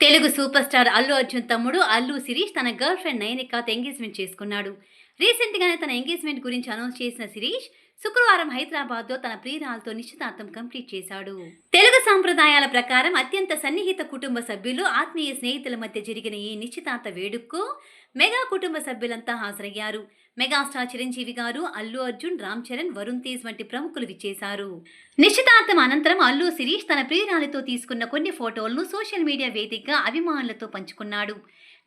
Telugu super star Allu Arjun తమ్ముడు అల్లు శిరీష్ తన girlfriend నయనికాతో ఎంగేజ్మెంట్ చేసుకున్నాడు. రీసెంట్ గానే తన ఎంగేజ్మెంట్ గురించి అనౌన్స్ చేసిన శిరీష్ శుక్రవారం హైదరాబాద్లో తన ప్రియురాలతో నిశ్చితార్థం కంప్లీట్ చేశాడు. తెలుగు సాంప్రదాయాల ప్రకారం అత్యంత సన్నిహిత కుటుంబ సభ్యులు ఆత్మీయ స్నేహితుల మధ్య జరిగిన ఈ నిశ్చితార్థ వేడుకకు మెగా కుటుంబ సభ్యులంతా హాజరయ్యారు. మెగాస్టార్ చిరంజీవి గారు అల్లు అర్జున్ రామ్ చరణ్ వరుణ్ తేజ్ వంటి ప్రముఖులు విచ్చేశారు. నిశ్చితార్థం అనంతరం అల్లు శిరీష్ తన ప్రియురాలితో తీసుకున్న కొన్ని ఫోటోలను సోషల్ మీడియా వేదికగా అభిమానులతో పంచుకున్నాడు.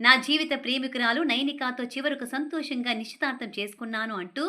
నా జీవిత ప్రేమికురాలు నైనికాతో చివరకు సంతోషంగా నిశ్చితార్థం చేసుకున్నాను అంటూ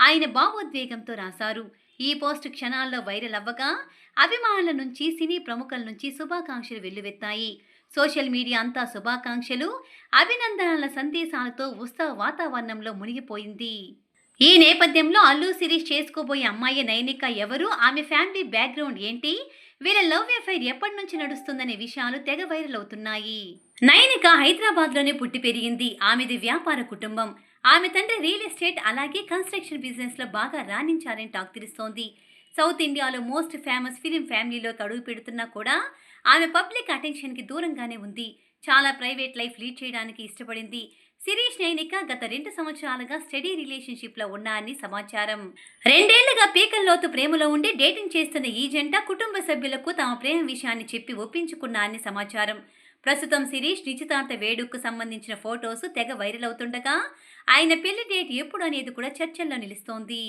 ఆయన భావోద్వేగంతో రాశారు. ఈ పోస్ట్ క్షణాల్లో వైరల్ అవ్వగా అభిమానుల నుంచి సినీ ప్రముఖుల నుంచి శుభాకాంక్షలు వెల్లువెత్తాయి. సోషల్ మీడియా అంతా శుభాకాంక్షలు అభినందనల సందేశాలతో ఉత్సవ వాతావరణంలో మునిగిపోయింది. ఈ నేపథ్యంలో అల్లు సిరీస్ చేసుకోబోయే అమ్మాయి నైనిక ఎవరు? ఆమె ఫ్యామిలీ బ్యాక్గ్రౌండ్ ఏంటి? వీళ్ళ లవ్ ఎఫైర్ ఎప్పటి నుంచి నడుస్తుందనే విషయాలు తెగ వైరల్ అవుతున్నాయి. నయనిక హైదరాబాద్లోనే పుట్టి పెరిగింది. ఆమెది వ్యాపార కుటుంబం. ఆమె తండ్రి రియల్ ఎస్టేట్ అలాగే కన్స్ట్రక్షన్ బిజినెస్లో బాగా రాణించారని టాక్ తెలుస్తోంది. సౌత్ ఇండియాలో మోస్ట్ ఫేమస్ ఫిలిం ఫ్యామిలీలోకి అడుగు పెడుతున్నా కూడా ఆమె పబ్లిక్ అటెన్షన్కి దూరంగానే ఉంది. చాలా ప్రైవేట్ లైఫ్ లీడ్ చేయడానికి ఇష్టపడింది. శిరీష్ నైనిక గత రెండు సంవత్సరాలుగా స్టడీ రిలేషన్షిప్లో ఉన్నారని సమాచారం. రెండేళ్ళుగా పీకల్లోతు ప్రేమలో ఉండి డేటింగ్ చేస్తున్న ఈ జంట కుటుంబ సభ్యులకు తమ ప్రేమ విషయాన్ని చెప్పి ఒప్పించుకున్నారని సమాచారం. ప్రస్తుతం శిరీష్ నిశ్చితార్థ వేడుకకు సంబంధించిన ఫోటోస్ తెగ వైరల్ అవుతుండగా ఆయన పెళ్ళి డేట్ ఎప్పుడు అనేది కూడా చర్చల్లో నిలుస్తోంది.